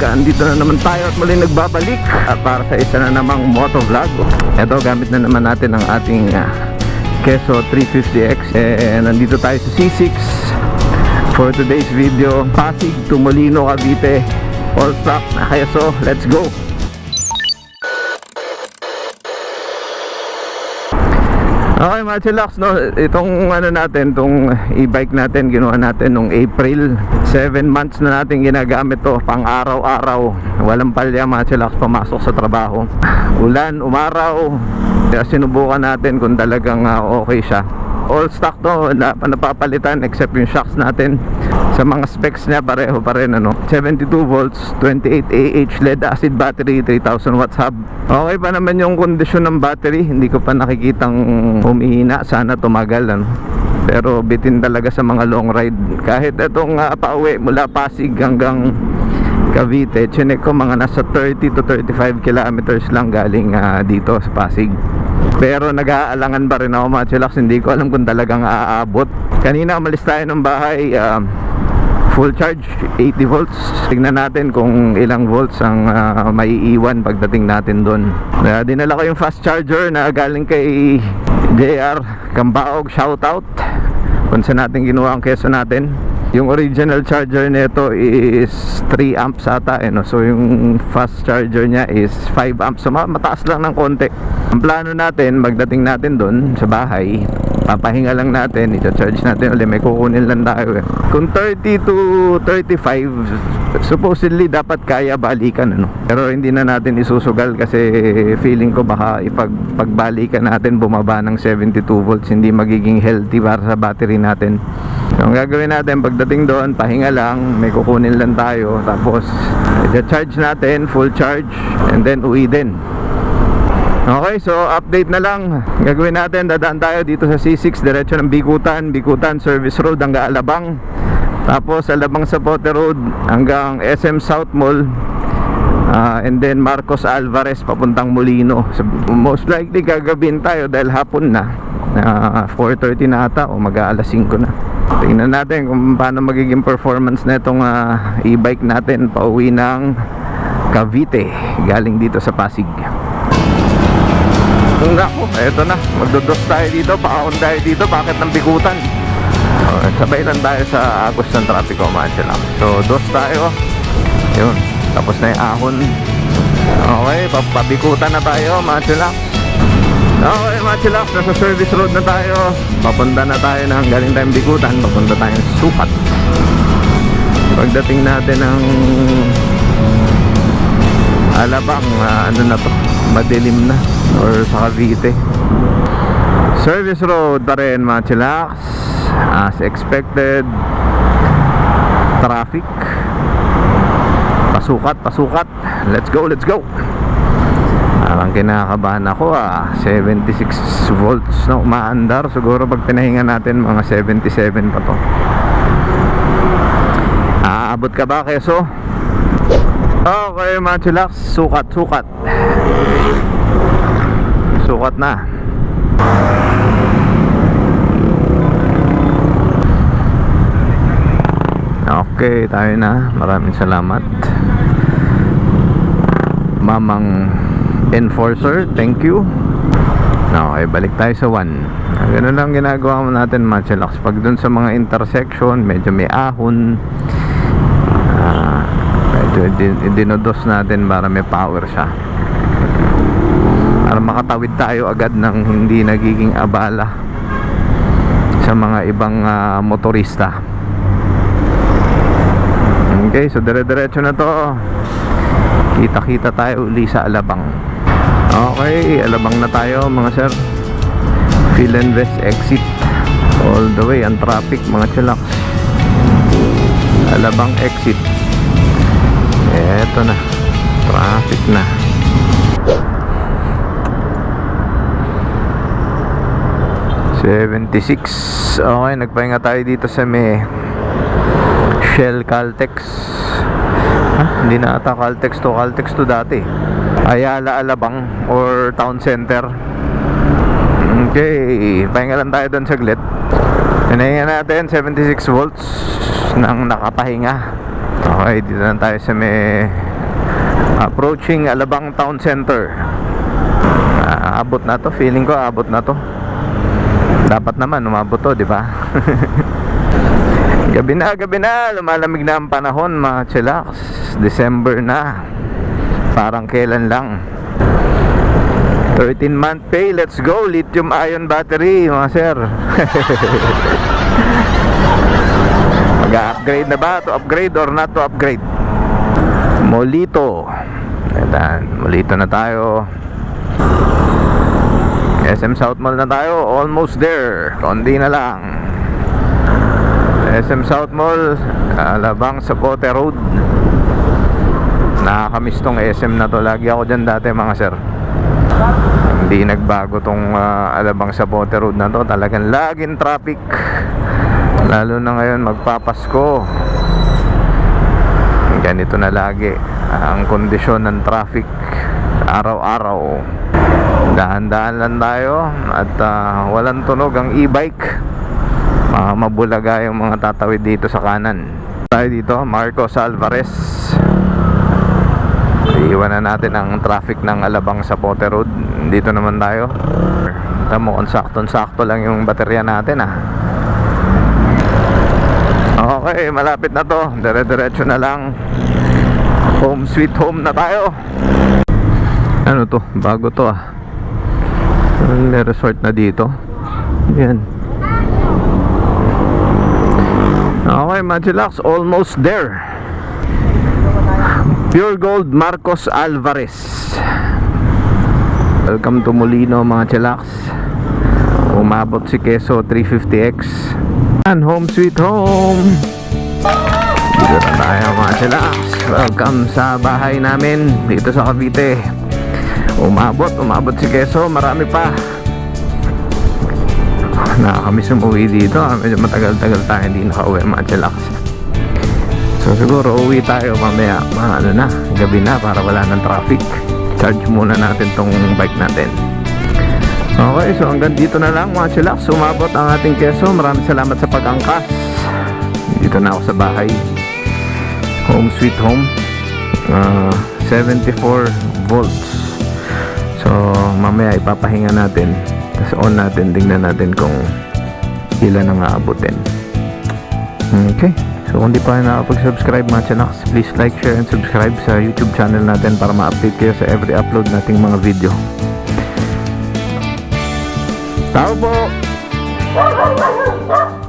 umaga, andito na naman tayo at muli nagbabalik ah, para sa isa na namang motovlog. Ito, gamit na naman natin ang ating ah, Keso 350X. Eh, nandito tayo sa C6 for today's video. Pasig to Molino, Cavite. All na kaya so, let's go! Okay mga chillax, no? itong ano natin, itong e-bike natin, ginawa natin nung April. 7 months na natin ginagamit to pang araw-araw. Walang palya mga chillax, pumasok sa trabaho. Ulan, umaraw. Sinubukan natin kung talagang ah, okay siya All stock to, na, napapalitan except yung shocks natin. Sa mga specs niya pareho pa rin ano. 72 volts, 28 AH lead acid battery, 3000 watts hub. Okay pa naman yung kondisyon ng battery. Hindi ko pa nakikitang humihina. Sana tumagal ano. Pero bitin talaga sa mga long ride. Kahit itong uh, pauwi mula Pasig hanggang Cavite chinek ko mga nasa 30 to 35 kilometers lang galing ah, dito sa Pasig. Pero nag-aalangan pa rin ako mga chillax hindi ko alam kung talagang aabot. Kanina umalis tayo ng bahay ah, full charge 80 volts. Tignan natin kung ilang volts ang ah, maiiwan pagdating natin doon Kaya dinala ko yung fast charger na galing kay JR Kambaog shoutout kung saan natin ginawa ang keso natin yung original charger nito is 3 amps ata eh, no? so yung fast charger niya is 5 amps so ma- mataas lang ng konti ang plano natin magdating natin doon sa bahay papahinga lang natin i-charge natin ulit. May kukunin lang tayo eh. kung 30 to 35 supposedly dapat kaya balikan ano? Pero hindi na natin isusugal kasi feeling ko baka ipag pagbalikan natin bumaba ng 72 volts hindi magiging healthy para sa battery natin. So ang gagawin natin pagdating doon pahinga lang may kukunin lang tayo tapos i-charge natin full charge and then uwi din Okay, so update na lang. Gagawin natin, dadaan tayo dito sa C6, diretso ng Bikutan, Bikutan Service Road hanggang Alabang. Tapos Alabang Sapote Road hanggang SM South Mall. Ah, and then Marcos Alvarez papuntang Molino. So, most likely gagawin tayo dahil hapon na. Ah, 4.30 na ata o mag-aalas 5 na. Tingnan natin kung paano magiging performance na itong ah, e-bike natin pauwi ng Cavite galing dito sa Pasig. Kung ako, eto na. Magdodos tayo dito. Paakon tayo dito. Bakit ng bikutan? Uh, sabay lang tayo sa agos ng trapiko, lang. So, dos tayo. Yun. Tapos na yung ahon. Okay, pap- pabikutan na tayo, lang. Okay, mga chillax, nasa service road na tayo. Papunta na tayo ng galing tayong bikutan. Papunta tayong sukat. Pagdating natin ng Alabang, ah, ano na to, madilim na or sa Cavite. Service road pa rin mga chillax as expected. Traffic. Pasukat, pasukat. Let's go, let's go. Parang kinakabahan ako ah 76 volts na umaandar Siguro pag pinahinga natin mga 77 pa to Aabot ka ba keso? Okay mga chillax Sukat, sukat. Sukat na. Okay, tayo na. Maraming salamat. Mamang Enforcer, thank you. Okay, balik tayo sa 1 Ganun lang ginagawa natin mga chillax Pag dun sa mga intersection Medyo may ahon. Ah, medyo din- dinodos natin para may power siya. Para makatawid tayo agad ng hindi nagiging abala sa mga ibang ah, motorista. Okay so dire-diretso na to. Kita-kita tayo uli sa Alabang. Okay Alabang na tayo mga sir. Philinvest exit. All the way ang traffic mga chilak Alabang exit eto na. Traffic na. Seventy-six. Okay, nagpahinga tayo dito sa may Shell Caltex. Ha? Hindi na ata Caltex to. Caltex to dati. Ayala Alabang or Town Center. Okay, pahinga lang tayo doon saglit. Pinahinga natin 76 volts nang nakapahinga Okay, dito na tayo sa may Approaching Alabang Town Center. Ah, abot na to, feeling ko abot na to. Dapat naman umabot to, di ba? gabi na, gabi na, lumalamig na ang panahon, mga chillax. December na. Parang kailan lang. 13 month pay, let's go. Lithium ion battery, mga sir. Mag-upgrade na ba? To upgrade or not to upgrade? Molito. Ayan, Molito na tayo. SM South Mall na tayo. Almost there. Kundi na lang. SM South Mall, Alabang Sapote Road. Nakakamiss tong SM na to. Lagi ako dyan dati mga sir. Hindi nagbago tong ah, Alabang Sapote Road na to. Talagang laging traffic. Lalo na ngayon magpapasko. Ganito na lagi ang kondisyon ng traffic araw-araw. Dahan-dahan lang tayo at ah, walang tunog ang e-bike. Mga mabulaga yung mga tatawid dito sa kanan. Tayo dito, Marcos Alvarez. Iiwan na natin ang traffic ng Alabang sa Pote Road. Dito naman tayo. Tamo kung sakto-sakto lang yung baterya natin ah. Okay, malapit na to. Dire-diretso na lang. Home sweet home na tayo. Ano to? Bago to ah. May resort na dito. Yan. Okay, Magilax, almost there. Pure Gold Marcos Alvarez. Welcome to Molino, mga chillax. Umabot si Keso 350X. And home sweet home. Dito na tayo mga chillax. Welcome sa bahay namin dito sa Cavite. Umabot, umabot si Keso. Marami pa. Nakakamiss umuwi dito. ah. Medyo matagal-tagal tayo hindi nakauwi mga chillax. So siguro uwi tayo mamaya mga ano na, gabi na para wala ng traffic. Charge muna natin tong bike natin. Okay, so hanggang dito na lang mga chillax. Sumabot ang ating keso. Maraming salamat sa pag-angkas. Dito na ako sa bahay. Home sweet home. Ah, 74 volts. So mamaya ipapahinga natin. Tapos on natin, tingnan natin kung ilan ang aabutin. Okay. So kung di pa nakapag-subscribe mga channels, please like, share, and subscribe sa YouTube channel natin para ma-update kayo sa every upload nating mga video. Tao po!